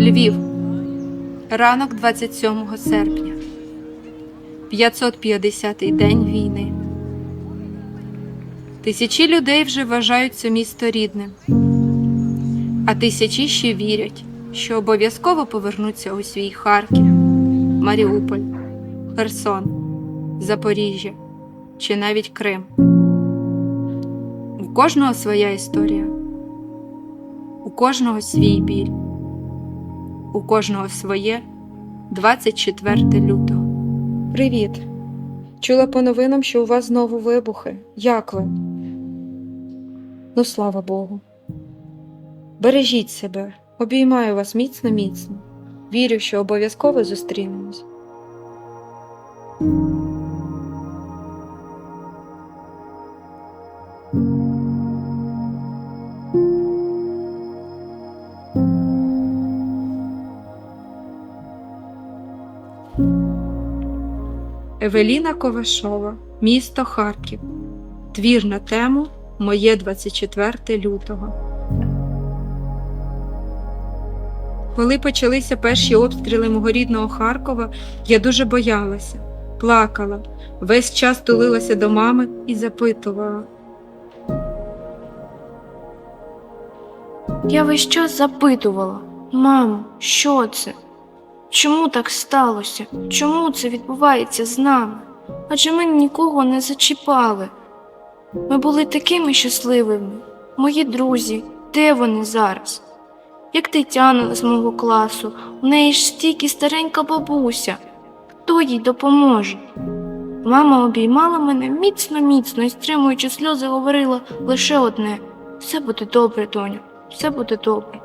Львів. Ранок 27 серпня. 550-й день війни. Тисячі людей вже вважають це місто рідним, а тисячі ще вірять, що обов'язково повернуться у свій Харків, Маріуполь, Херсон, Запоріжжя чи навіть Крим. У кожного своя історія, у кожного свій біль, у кожного своє 24 лютого. Привіт! Чула по новинам, що у вас знову вибухи. Як ви? Ну, слава Богу. Бережіть себе, обіймаю вас міцно міцно. Вірю, що обов'язково зустрінемось. Евеліна Ковашова, місто Харків. Твір на тему Моє 24 лютого. Коли почалися перші обстріли мого рідного Харкова, я дуже боялася, плакала, весь час тулилася до мами і запитувала. Я весь час запитувала, мамо, що це? Чому так сталося? Чому це відбувається з нами? Адже ми нікого не зачіпали. Ми були такими щасливими. Мої друзі, де вони зараз? Як Тетяна з мого класу, у неї ж стільки старенька бабуся. Хто їй допоможе? Мама обіймала мене міцно, міцно і, стримуючи сльози, говорила лише одне: все буде добре, доню, все буде добре.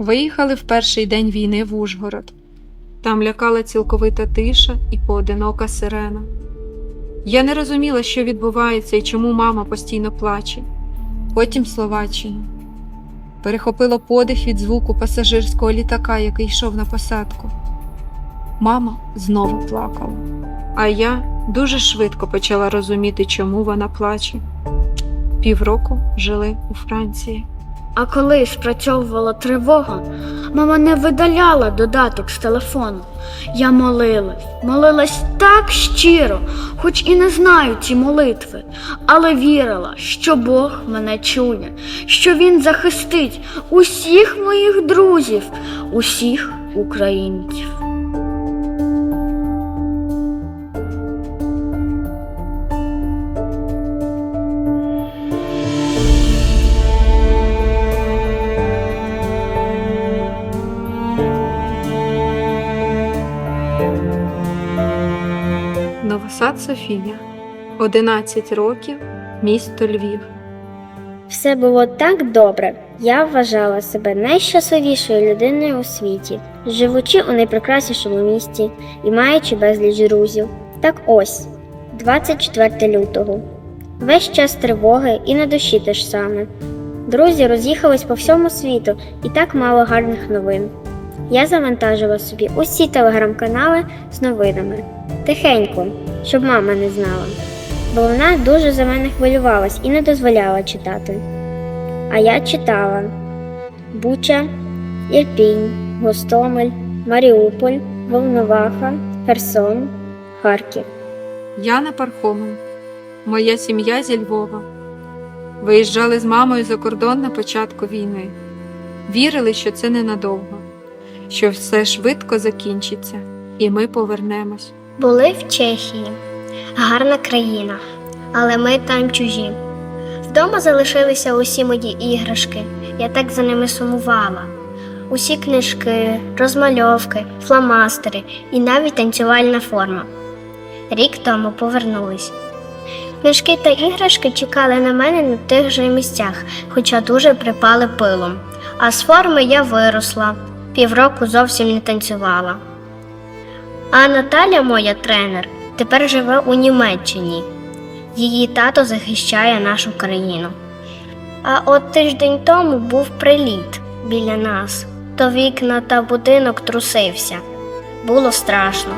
Виїхали в перший день війни в Ужгород. Там лякала цілковита тиша і поодинока сирена. Я не розуміла, що відбувається і чому мама постійно плаче. Потім Словаччина. Перехопило подих від звуку пасажирського літака, який йшов на посадку. Мама знову плакала. А я дуже швидко почала розуміти, чому вона плаче. Півроку жили у Франції. А коли спрацьовувала тривога, мама не видаляла додаток з телефону. Я молилась, молилась так щиро, хоч і не знаю ці молитви, але вірила, що Бог мене чує, що Він захистить усіх моїх друзів, усіх українців. Софія, 11 років, місто Львів. Все було так добре. Я вважала себе найщасливішою людиною у світі, живучи у найпрекраснішому місті і маючи безліч друзів. Так ось, 24 лютого. Весь час тривоги і на душі те ж саме. Друзі роз'їхались по всьому світу і так мало гарних новин. Я завантажила собі усі телеграм-канали з новинами. Тихенько, щоб мама не знала бо вона дуже за мене хвилювалась і не дозволяла читати. А я читала Буча, Ірпінь, Гостомель, Маріуполь, Волноваха, Херсон, Харків. Яна Пархомова. Моя сім'я зі Львова. Виїжджали з мамою за кордон на початку війни. Вірили, що це ненадовго, що все швидко закінчиться, і ми повернемось. Були в Чехії. Гарна країна, але ми там чужі. Вдома залишилися усі мої іграшки, я так за ними сумувала. Усі книжки, розмальовки, фломастери і навіть танцювальна форма. Рік тому повернулись. Книжки та іграшки чекали на мене на тих же місцях, хоча дуже припали пилом. А з форми я виросла, півроку зовсім не танцювала. А Наталя, моя тренер, тепер живе у Німеччині. Її тато захищає нашу країну. А от тиждень тому був приліт біля нас, то вікна та будинок трусився. Було страшно.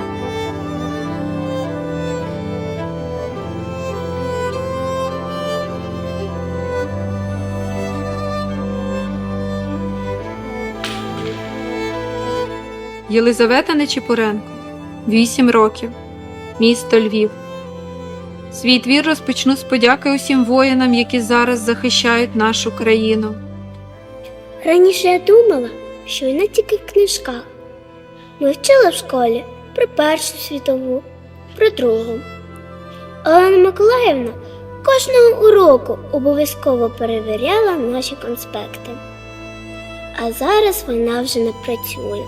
Єлизавета Нечіпоренко, 8 років, місто Львів. Свій твір розпочну з подяки усім воїнам, які зараз захищають нашу країну. Раніше я думала, що війна тільки в книжках. Ми вчили в школі про Першу світову, про Другу. Олена Миколаївна кожного уроку обов'язково перевіряла наші конспекти. А зараз вона вже не працює.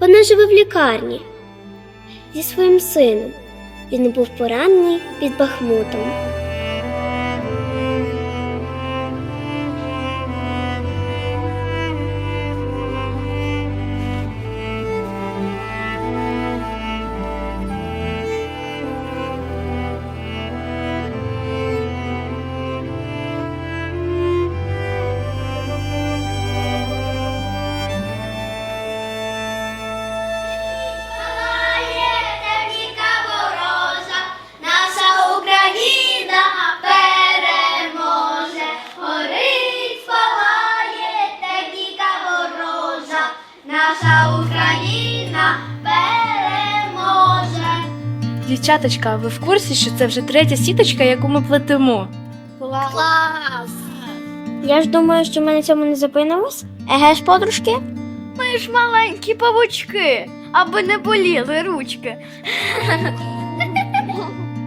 Вона живе в лікарні зі своїм сином. Він був поранений під Бахмутом. Дівчаточка, ви в курсі, що це вже третя сіточка, яку ми плетемо? Клас! Я ж думаю, що ми на цьому не зупинимось. Еге ж, подружки? Ми ж маленькі павучки, аби не боліли ручки.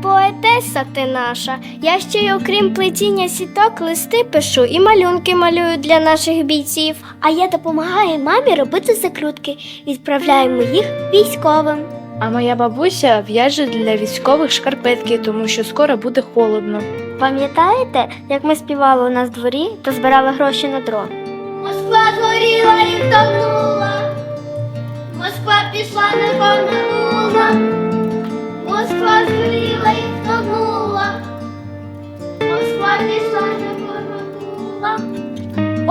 Поетеса ти наша. Я ще й окрім плетіння сіток, листи пишу і малюнки малюю для наших бійців. А я допомагаю мамі робити закрутки. Відправляємо їх військовим. А моя бабуся в'яже для військових шкарпетки, тому що скоро буде холодно. Пам'ятаєте, як ми співали у нас в дворі та збирали гроші на дрон? Москва згоріла і втонула, Москва пішла не повернула, Москва згоріла і втонула, Москва пішла не повернула.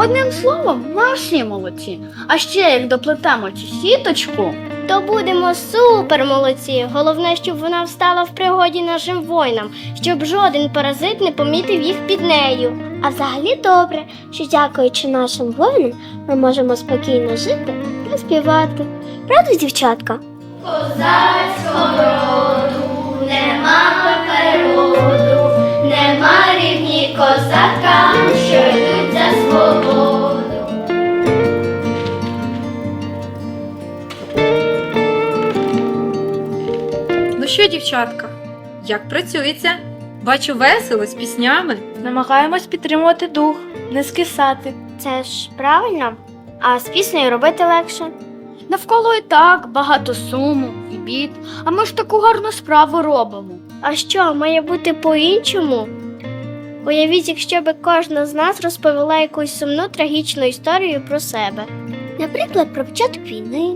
Одним словом, всі молодці. А ще як доплетемо цю сіточку, То будемо супер молодці. Головне, щоб вона встала в пригоді нашим воїнам, щоб жоден паразит не помітив їх під нею. А взагалі добре, що дякуючи нашим воїнам, ми можемо спокійно жити та співати. Правда, дівчатка? Козацького роду нема перероду, нема рівні козакам, що йдуть за свободу. Що, дівчатка, як працюється? Бачу весело з піснями. Намагаємось підтримувати дух, не скисати. Це ж правильно. А з піснею робити легше. навколо і так багато суму і бід, а ми ж таку гарну справу робимо. А що, має бути по-іншому? Уявіть, якщо би кожна з нас розповіла якусь сумну трагічну історію про себе. Наприклад, про початок війни,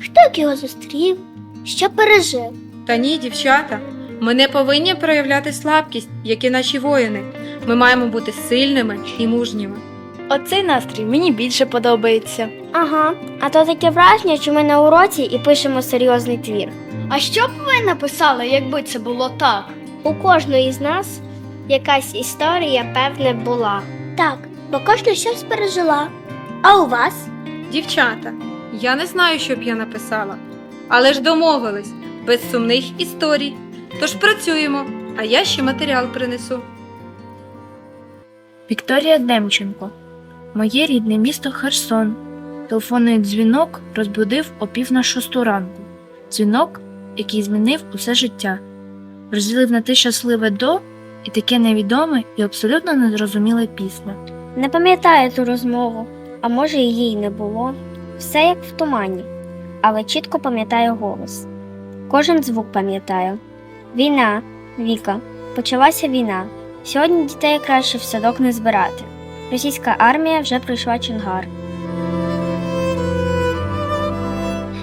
хто як його зустрів, що пережив. Та ні, дівчата, ми не повинні проявляти слабкість, як і наші воїни. Ми маємо бути сильними і мужніми. Оцей настрій мені більше подобається. Ага, а то таке враження, що ми на уроці і пишемо серйозний твір. А що б ви написали, якби це було так? У кожної з нас якась історія, певне, була. Так, бо кожна щось пережила. А у вас? Дівчата, я не знаю, що б я написала, але ж домовились без сумних історій. Тож працюємо, а я ще матеріал принесу. Вікторія Демченко. Моє рідне місто Херсон. Телефонний дзвінок розбудив о пів на шосту ранку. Дзвінок, який змінив усе життя, розділив на те щасливе до і таке невідоме і абсолютно незрозуміле після. Не пам'ятаю ту розмову, а може її й не було. Все як в тумані, але чітко пам'ятаю голос. Кожен звук пам'ятаю. Війна, Віка, почалася війна. Сьогодні дітей краще в садок не збирати. Російська армія вже пройшла Чонгар.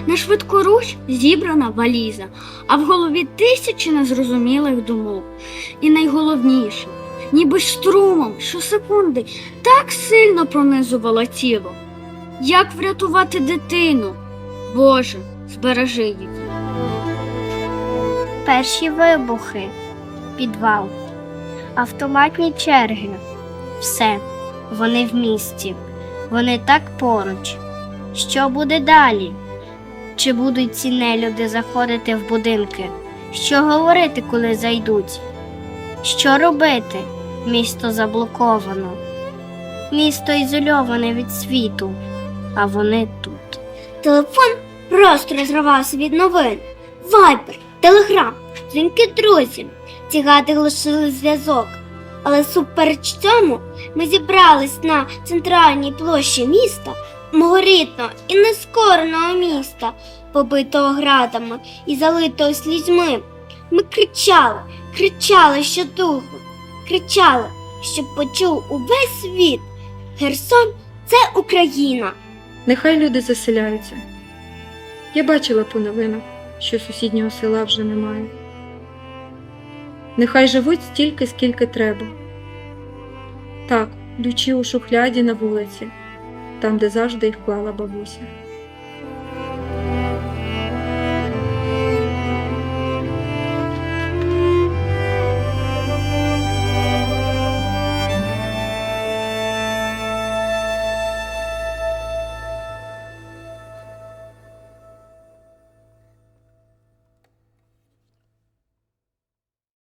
На швидку руч зібрана валіза, а в голові тисячі незрозумілих думок. І найголовніше, ніби струмом щосекунди так сильно пронизувало тіло. Як врятувати дитину? Боже, збережи її. Перші вибухи, підвал, автоматні черги. Все, вони в місті. Вони так поруч. Що буде далі? Чи будуть ці нелюди заходити в будинки? Що говорити, коли зайдуть? Що робити? Місто заблоковано. Місто ізольоване від світу, а вони тут. Телефон просто розривався від новин. Вайбер, телеграм, дзвінки друзів. Ці гади глушили зв'язок. Але супереч цьому ми зібрались на центральній площі міста, мого рідного і нескореного міста, побитого градами і залитого слізьми. Ми кричали, кричали щодуху, кричали, щоб почув увесь світ. Херсон це Україна. Нехай люди заселяються. Я бачила по новинах, що сусіднього села вже немає. Нехай живуть стільки, скільки треба. Так, ключі у шухляді на вулиці, там, де завжди їх клала бабуся.